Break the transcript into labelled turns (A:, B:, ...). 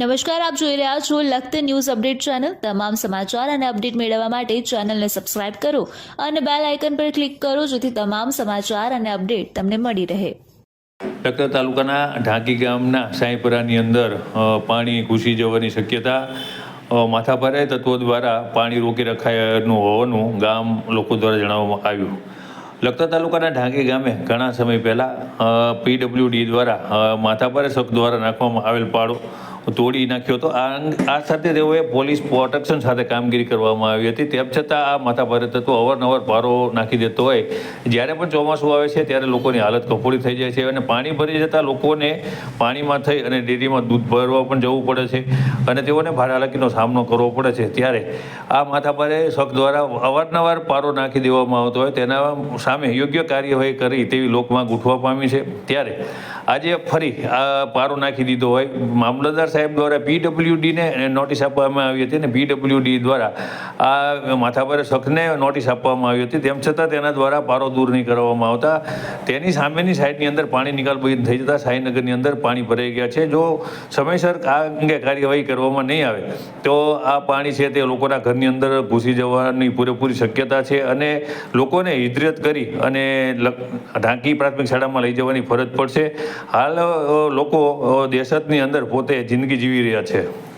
A: નમસ્કાર, આપ જોઈ રહ્યા છો લખત ન્યૂઝ અપડેટ ચેનલ. તમામ સમાચાર અને અપડેટ મેળવવા માટે ચેનલને સબસ્ક્રાઇબ કરો અને બેલ આઇકન પર ક્લિક કરો જેથી તમામ સમાચાર અને અપડેટ તમને મળી રહે.
B: લખતર તાલુકાના ઢાંકી ગામના સાંઈપરાની અંદર પાણી ઘૂસી જવાની શક્યતા માથાભારે તત્વો દ્વારા પાણી રોકી રખાયાનું હોવાનું ગામ લોકો દ્વારા જણાવવામાં આવ્યું. લખતર તાલુકાના ઢાંકી ગામે ઘણા સમય પહેલાં પીડબ્લ્યુડી દ્વારા માથાભારે શક દ્વારા નાખવામાં આવેલ પાડો તોડી નાખ્યો હતો આ આ સાથે તેઓએ પોલીસ પ્રોટેક્શન સાથે કામગીરી કરવામાં આવી હતી. તેમ છતાં આ માથાભારે તત્વો અવારનવાર પારો નાખી દેતો હોય. જ્યારે પણ ચોમાસું આવે છે ત્યારે લોકોની હાલત કફોડી થઈ જાય છે અને પાણી ભરી જતાં લોકોને પાણીમાં થઈ અને ડેરીમાં દૂધ ભરવા પણ જવું પડે છે અને તેઓને ભારે હાલાકીનો સામનો કરવો પડે છે. ત્યારે આ માથાભારે શક દ્વારા અવારનવાર પારો નાખી દેવામાં આવતો હોય. તેના સામે યોગ્ય કાર્યવાહી કરી તેવી લોકમાં ઉઠવા પામી છે. ત્યારે આજે ફરી, આ પારો નાખી દીધો હોય. મામલતદાર સાહેબ દ્વારા પીડબ્લ્યુડીને નોટિસ આપવામાં આવી હતી અને પીડબ્લ્યુડી દ્વારા આ માથાભારે શકને નોટિસ આપવામાં આવી હતી. તેમ છતાં તેના દ્વારા પારો દૂર નહીં કરવામાં આવતા. તેની સામેની સાઈડની અંદર પાણી નિકાલ બંધ થઈ જતાં. સાઈનગરની અંદર પાણી ભરાઈ ગયા છે. જો સમયસર આ અંગે કાર્યવાહી કરવામાં નહીં આવે, તો આ પાણી છે તે લોકોના ઘરની અંદર ઘૂસી જવાની પૂરેપૂરી શક્યતા છે અને લોકોને હિજરત કરી અને ઢાંકી પ્રાથમિક શાળામાં લઈ જવાની ફરજ પડશે. હાલ લોકો અ, દહેશતની અંદર પોતે જિંદગી જીવી રહ્યા છે.